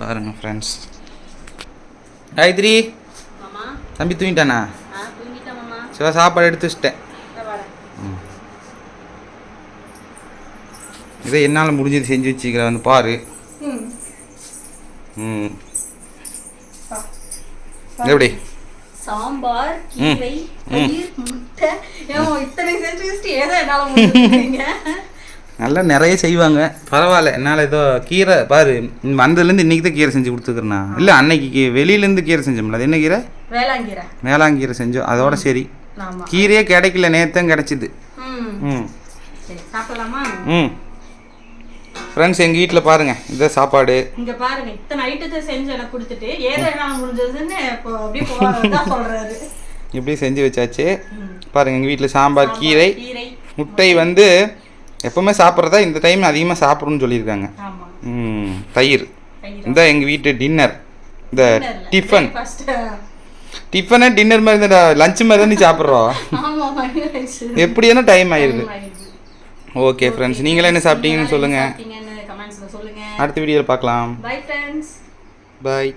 பாருங்க ஃப்ரெண்ட்ஸ் காயத்ரி தம்பி தூங்கிட்டானா? சில சாப்பாடு எடுத்து வச்சிட்டேன். இதை என்னால் முடிஞ்சது செஞ்சு வச்சுக்கிறேன். வந்து பாரு. ம். எப்படி? சாம்பார். கீரை. பன்னீர் முட்டை. ஏன் இத்தனை செஞ்சு வச்சுட்டு ஏதோ என்னால முடிஞ்சுங்க நல்லா நிறைய செய்வாங்க. பரவாயில்ல. என்னால் ஏதோ கீரை பாரு வந்ததுலேருந்து இன்றைக்கி தான் கீரை செஞ்சு கொடுத்துக்கிறேண்ணா இல்லை அன்னைக்கு வெளியிலேருந்து கீரை செஞ்சோம்ல. அது என்ன கீரை? வேளாங்கீரை. மேலாங்கீரை செஞ்சோம். அதோட சரி. ஆமா. கீரையே கிடைக்கல நேற்றும் கிடச்சிது. ம். ம். சரி சாப்பிடலாமா? ம். ஃப்ரெண்ட்ஸ் எங்கள் வீட்டில் பாருங்கள் இதான் சாப்பாடு. இங்க பாருங்க இத்தனை ஐட்டத்தை செஞ்சு எனக்கு கொடுத்துட்டு ஏதோ முடிஞ்சதுன்னு இப்போ அப்படியே போறதா சொல்றாரு. இப்படி செஞ்சு வச்சாச்சு. ம். பாருங்கள் எங்கள் வீட்டில் சாம்பார் கீரை. கீரை. முட்டை வந்து எப்பவுமே சாப்பிட்றதா இந்த டைம் அதிகமாக சாப்பிடணும்னு சொல்லியிருக்காங்க. தயிர். இந்த எங்கள் வீட்டு டின்னர் இந்த டிஃபன் டிஃபனே டின்னர் மாதிரி தான் லஞ்ச் மாதிரி தான் நீ சாப்பிட்றோம். ஆயிடுச்சு எப்படியான டைம் ஆயிடுது. ஓகே ஃப்ரெண்ட்ஸ் நீங்களே என்ன சாப்பிட்டீங்கன்னு சொல்லுங்கள் அடுத்த வீடியோவில் பார்க்கலாம். பாய்